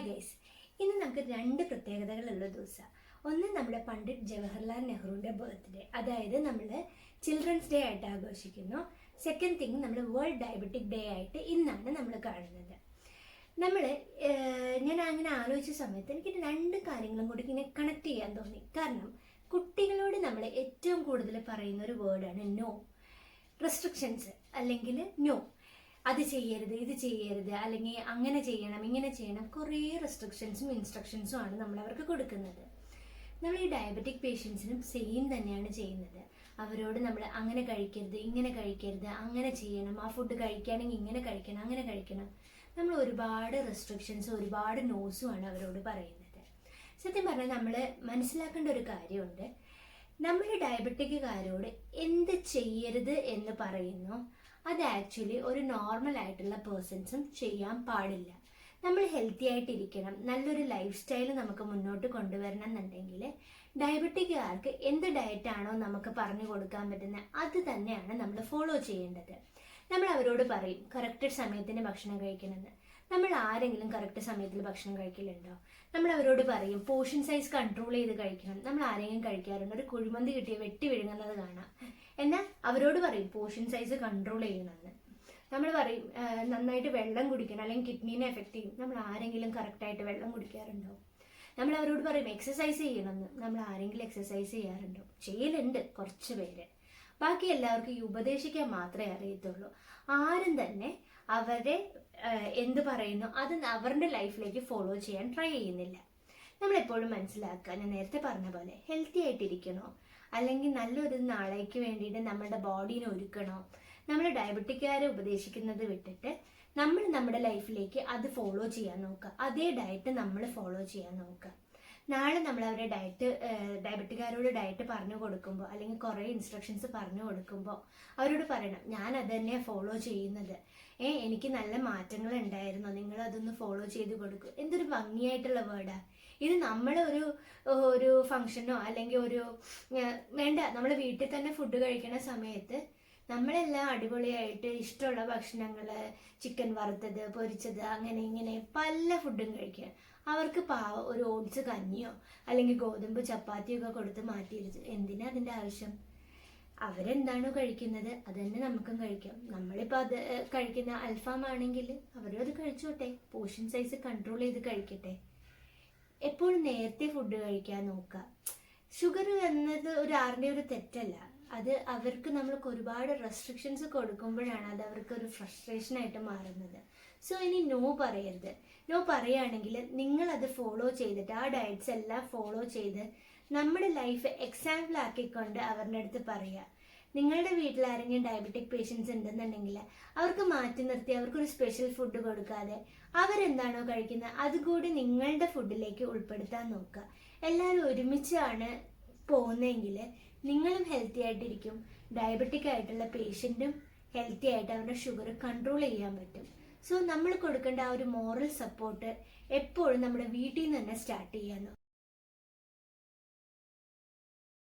Hi guys ഇന്ന് നമുക്ക് രണ്ട് പ്രത്യേകതകളുള്ള ദിവസമാണ് ഒന്ന് നമ്മുടെ പണ്ഡിറ്റ് ജവഹർലാൽ നെഹ്റുവിന്റെ ബർത്ത്ഡേ അതായത് നമ്മൾ ചിൽഡ്രൻസ് ഡേ ആയിട്ട് ആഘോഷിക്കുന്നു. സെക്കൻഡ് തിങ് നമ്മൾ വേൾഡ് ഡയബറ്റിക് ഡേ ആയിട്ട് ഇന്നാണ് നമ്മൾ കാണുന്നത്. നമ്മൾ ഞാൻ അങ്ങനെ ആലോചിച്ച സമയത്ത് എനിക്ക് രണ്ട് കാര്യങ്ങളും കൂടി ഇങ്ങനെ കണക്ട് ചെയ്യാൻ തോന്നി. കാരണം കുട്ടികളോട് നമ്മൾ ഏറ്റവും കൂടുതൽ പറയുന്ന ഒരു വേർഡാണ് നോ റെസ്ട്രിക്ഷൻസ് അല്ലെങ്കിൽ നോ അത് ചെയ്യരുത് ഇത് ചെയ്യരുത് അല്ലെങ്കിൽ അങ്ങനെ ചെയ്യണം ഇങ്ങനെ ചെയ്യണം കുറേ റെസ്ട്രിക്ഷൻസും ഇൻസ്ട്രക്ഷൻസും ആണ് നമ്മൾ അവർക്ക് കൊടുക്കുന്നത്. നമ്മൾ ഈ ഡയബറ്റിക് പേഷ്യൻസിനും സെയിം തന്നെയാണ് ചെയ്യുന്നത്. അവരോട് നമ്മൾ അങ്ങനെ കഴിക്കരുത് ഇങ്ങനെ കഴിക്കരുത് അങ്ങനെ ചെയ്യണം ആ ഫുഡ് കഴിക്കുകയാണെങ്കിൽ ഇങ്ങനെ കഴിക്കണം അങ്ങനെ കഴിക്കണം. നമ്മൾ ഒരുപാട് റെസ്ട്രിക്ഷൻസ് ഒരുപാട് നോസും ആണ് അവരോട് പറയുന്നത്. സത്യം പറഞ്ഞാൽ നമ്മൾ മനസ്സിലാക്കേണ്ട ഒരു കാര്യമുണ്ട്. നമ്മൾ ഡയബറ്റിക്കുകാരോട് എന്ത് ചെയ്യരുത് എന്ന് പറയുന്നു? അത് ആക്ച്വലി ഒരു നോർമൽ ആയിട്ടുള്ള പേഴ്സൺസും ചെയ്യാൻ പാടില്ല. നമ്മൾ ഹെൽത്തി ആയിട്ടിരിക്കണം നല്ലൊരു ലൈഫ് സ്റ്റൈൽ നമുക്ക് മുന്നോട്ട് കൊണ്ടുവരണം എന്നുണ്ടെങ്കിൽ ഡയബറ്റിക്കുകാർക്ക് എന്ത് ഡയറ്റാണോ നമുക്ക് പറഞ്ഞു കൊടുക്കാൻ പറ്റുന്നത് അത് തന്നെയാണ് നമ്മൾ ഫോളോ ചെയ്യേണ്ടത്. നമ്മൾ അവരോട് പറയും കറക്റ്റ് സമയത്തിന് ഭക്ഷണം കഴിക്കണമെന്ന്. നമ്മൾ ആരെങ്കിലും കറക്റ്റ് സമയത്തിൽ ഭക്ഷണം കഴിക്കലുണ്ടോ? നമ്മൾ അവരോട് പറയും പോർഷൻ സൈസ് കൺട്രോൾ ചെയ്ത് കഴിക്കണം. നമ്മൾ ആരെങ്കിലും കഴിക്കാറുണ്ട്? ഒരു കുഴിമന്തി കിട്ടിയ വെട്ടി വിഴുങ്ങുന്നത് കാണാം. എന്നാൽ അവരോട് പറയും പോർഷൻ സൈസ് കൺട്രോൾ ചെയ്യണമെന്ന്. നമ്മൾ പറയും നന്നായിട്ട് വെള്ളം കുടിക്കണം അല്ലെങ്കിൽ കിഡ്നീനെ എഫക്റ്റ് ചെയ്യും. നമ്മൾ ആരെങ്കിലും കറക്റ്റായിട്ട് വെള്ളം കുടിക്കാറുണ്ടോ? നമ്മൾ അവരോട് പറയും എക്സസൈസ് ചെയ്യണമെന്ന്. നമ്മൾ ആരെങ്കിലും എക്സസൈസ് ചെയ്യാറുണ്ടോ? ചെയ്യലുണ്ട് കുറച്ച് പേര്. ബാക്കി എല്ലാവർക്കും ഈ ഉപദേശിക്കാൻ മാത്രമേ അറിയത്തുള്ളൂ. ആരും തന്നെ അവരെ എന്ത് പറയുന്നു അത് അവരുടെ ലൈഫിലേക്ക് ഫോളോ ചെയ്യാൻ ട്രൈ ചെയ്യുന്നില്ല. നമ്മളെപ്പോഴും മനസ്സിലാക്കുക ഞാൻ നേരത്തെ പറഞ്ഞ പോലെ ഹെൽത്തി ആയിട്ടിരിക്കണോ? അല്ലെങ്കിൽ നല്ലൊരു നാളേക്ക് വേണ്ടിയിട്ട് നമ്മുടെ ബോഡീനെ ഒരുക്കണോ? നമ്മൾ ഡയബറ്റിക്കാരെ ഉപദേശിക്കുന്നത് വിട്ടിട്ട് നമ്മൾ നമ്മുടെ ലൈഫിലേക്ക് അത് ഫോളോ ചെയ്യാൻ നോക്കുക. അതേ ഡയറ്റ് നമ്മൾ ഫോളോ ചെയ്യാൻ നോക്കുക. നാളെ നമ്മൾ അവരെ ഡയറ്റ് ഡയബറ്റിക്കാരോട് ഡയറ്റ് പറഞ്ഞു കൊടുക്കുമ്പോൾ അല്ലെങ്കിൽ കുറേ ഇൻസ്ട്രക്ഷൻസ് പറഞ്ഞു കൊടുക്കുമ്പോൾ അവരോട് പറയണം ഞാൻ അത് തന്നെയാണ് ഫോളോ ചെയ്യുന്നത്. ഏ എനിക്ക് നല്ല മാറ്റങ്ങൾ ഉണ്ടായിരുന്നു നിങ്ങൾ അതൊന്ന് ഫോളോ ചെയ്ത് കൊടുക്കും. എന്തൊരു ഭംഗിയായിട്ടുള്ള വേർഡാ ഇത് നമ്മൾ ഒരു ഒരു ഫംഗ്ഷനോ അല്ലെങ്കിൽ ഒരു വേണ്ട. നമ്മൾ വീട്ടിൽ തന്നെ ഫുഡ് കഴിക്കുന്ന സമയത്ത് നമ്മളെല്ലാം അടിപൊളിയായിട്ട് ഇഷ്ടമുള്ള ഭക്ഷണങ്ങൾ ചിക്കൻ വറുത്തത് പൊരിച്ചത് അങ്ങനെ ഇങ്ങനെ പല ഫുഡും കഴിക്കുക. അവർക്ക് പാവ ഒരു ഓട്സ് കഞ്ഞിയോ അല്ലെങ്കിൽ ഗോതമ്പ് ചപ്പാത്തിയോ ഒക്കെ കൊടുത്ത് മാറ്റിയിരുത്ത് എന്തിനാ അതിന്റെ ആവശ്യം? അവരെന്താണോ കഴിക്കുന്നത് അത് തന്നെ നമുക്കും കഴിക്കാം. നമ്മളിപ്പോൾ അത് കഴിക്കുന്ന അൽഫാം ആണെങ്കിൽ അവരും അത് കഴിച്ചോട്ടെ. പോഷൻ സൈസ് കൺട്രോൾ ചെയ്ത് കഴിക്കട്ടെ. എപ്പോഴും നേരത്തെ ഫുഡ് കഴിക്കാൻ നോക്കുക. ഷുഗർ എന്നത് ഒരു ആറിന്റെ ഒരു തെറ്റല്ല. അത് അവർക്ക് നമ്മൾക്ക് ഒരുപാട് റെസ്ട്രിക്ഷൻസ് കൊടുക്കുമ്പോഴാണ് അത് അവർക്ക് ഒരു ഫ്രസ്ട്രേഷനായിട്ട് മാറുന്നത്. സോ ഇനി നോ പറയരുത്. നോ പറയുകയാണെങ്കിൽ നിങ്ങൾ അത് ഫോളോ ചെയ്തിട്ട് ആ ഡയറ്റ്സ് എല്ലാം ഫോളോ ചെയ്ത് നമ്മുടെ ലൈഫ് എക്സാമ്പിൾ ആക്കിക്കൊണ്ട് അവരുടെ അടുത്ത് പറയുക. നിങ്ങളുടെ വീട്ടിൽ ആരെങ്കിലും ഡയബറ്റിക് പേഷ്യൻസ് ഉണ്ടെന്നുണ്ടെങ്കിൽ അവർക്ക് മാറ്റി നിർത്തി അവർക്കൊരു സ്പെഷ്യൽ ഫുഡ് കൊടുക്കാതെ അവരെന്താണോ കഴിക്കുന്നത് അതുകൂടി നിങ്ങളുടെ ഫുഡിലേക്ക് ഉൾപ്പെടുത്താൻ നോക്കുക. എല്ലാവരും ഒരുമിച്ചാണ് പോകുന്നതെങ്കിൽ നിങ്ങളും ഹെൽത്തി ആയിട്ടിരിക്കും. ഡയബറ്റിക് ആയിട്ടുള്ള പേഷ്യന്റും ഹെൽത്തി ആയിട്ട് അവരുടെ ഷുഗർ കൺട്രോൾ ചെയ്യാൻ പറ്റും. സോ നമ്മൾ കൊടുക്കേണ്ട ആ ഒരു മോറൽ സപ്പോർട്ട് എപ്പോഴും നമ്മുടെ വീട്ടിൽ നിന്ന് തന്നെ സ്റ്റാർട്ട് ചെയ്യാൻ നോക്കുക